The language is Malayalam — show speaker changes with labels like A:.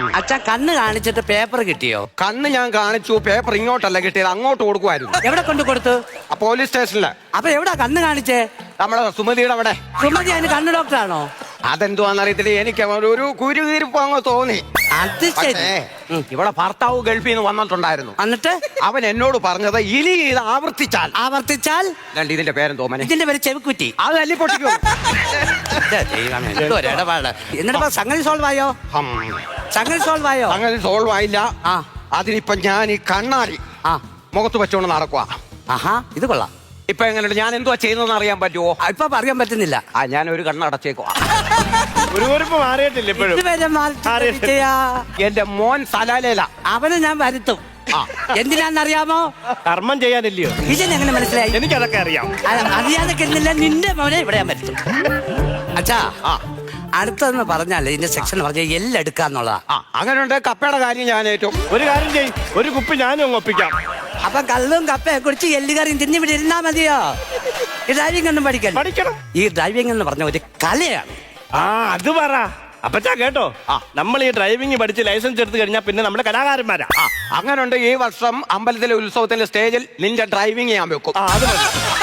A: അച്ഛൻ കണ്ണ് കാണിച്ചിട്ട് പേപ്പർ കിട്ടിയോ?
B: കണ്ണ് ഞാൻ കാണിച്ചു പേപ്പർ ഇങ്ങോട്ടല്ല കിട്ടിയത് അങ്ങോട്ട് കൊടുക്കുമായിരുന്നു.
A: എവിടെ കൊണ്ട് കൊടുത്തു?
B: ആ പോലീസ് സ്റ്റേഷനിൽ
A: അപ്പൊ എവിടാ കണ്ണ് കാണിച്ചേ?
B: നമ്മളെ സുമതിയുടെ അവിടെ.
A: സുമതി അതിന് കണ്ണ് ഡോക്ടറാണോ
B: അതെന്തുവാന്നറിയത്തില്ല എനിക്ക് ഒരു- കുരുകീരിപ്പ് അങ്ങ് തോന്നി.
A: അത് ശരി.
B: പക്ഷേ ഇവിടെ ഭർത്താവ് ഗൾഫിൽ നിന്ന് വന്നിട്ടുണ്ടായിരുന്നു.
A: എന്നിട്ട്
B: അവൻ എന്നോട് പറഞ്ഞത് ഇനി ഇത് ആവർത്തിച്ചാൽ.
A: ആവർത്തിച്ചാൽ?
B: രണ്ട് ഇതിന്റെ പേരെന്തോ തോമനെ
A: ഇതിന്റെ പേര് ചെവിക്കുറ്റി.
B: അത് തല്ലി പൊട്ടിക്കും
A: ദൈവമേ, എന്നിട്ടിപ്പോ സംഗതി സോൾവ് ആയോ?
B: ഹം.
A: സംഗതി സോൾവ് ആയോ?
B: അങ്ങനെ സോൾവ് ആയില്ല.
A: ആ.
B: അതിനിപ്പം ഞാൻ ഈ കണ്ണാടി
A: ആ.
B: മുഖത്ത് വെച്ചോണ്ട് നടക്കുക
A: ആഹാ ഇത് കൊള്ളാം.
B: ഇപ്പൊ എങ്ങനെയുണ്ട്? ഞാൻ എന്തുവാ ചെയ്യുന്നതെന്ന് അറിയാൻ പറ്റുമോ
A: ആ, ഇപ്പൊ പറയാൻ പറ്റുന്നില്ല.
B: ആ ഞാൻ ഒരു കണ്ണടച്ചേക്കുവാ
C: ഒരു കുറിപ്പ് മാറിയിട്ടില്ല ഇപ്പോഴും.
A: ഇതുവരെ മാറ്റി
C: അറിയാം.
A: ചെയ്യാ.
B: എന്റെ മോൻ സലാലേല
A: അവനെ ഞാൻ വരുത്തും. എന്തിനാന്നറിയാമോ
C: കർമ്മം ചെയ്യാനില്ലയോ?
A: ഇതിനെങ്ങനെ മനസ്സിലായി?
C: എനിക്കതൊക്കെ അറിയാം.
A: അറിയാതെ നിന്റെ മോനെ ഇവിടെ ഞാൻ വരുത്തും. അച്ഛാ
B: ആ.
A: അടുത്തെന്ന് പറഞ്ഞാൽ ഇതിന്റെ സെക്ഷൻ പറഞ്ഞ എല്ലെടുക്കാന്നുള്ളതാ
B: ആ അങ്ങനെയുണ്ട്. കപ്പയുടെ കാര്യം ഞാൻ ഏറ്റവും
C: ഒരു കാര്യം ചെയ്യും. ഒരു കുപ്പി ഞാനും അങ്ങ് ഒപ്പിക്കാം.
A: അപ്പൊ കള്ളും കപ്പയെ കുടിച്ച് എല്ലുകറിയും തിരിഞ്ഞു ഇവിടെ ഇരുന്നാ മതിയോ? ഈ ഡ്രൈവിംഗ് ഒന്നും പഠിക്കല്ല?
C: പഠിക്കണം.
A: ഈ ഡ്രൈവിംഗ് എന്ന് പറഞ്ഞ ഒരു കലയാണ്.
C: ആ അത് പറ. അപ്പച്ചാ കേട്ടോ.
B: ആ.
C: നമ്മൾ ഈ ഡ്രൈവിംഗ് പഠിച്ച് ലൈസൻസ് എടുത്തു കഴിഞ്ഞാൽ പിന്നെ നമ്മുടെ കലാകാരന്മാരാ.
B: ആ അങ്ങനെയുണ്ട്. ഈ വർഷം അമ്പലത്തിലെ ഉത്സവത്തിന്റെ സ്റ്റേജിൽ നിന്റെ ഡ്രൈവിംഗ് ഞാൻ വെക്കും.
C: ആ അത് മതി.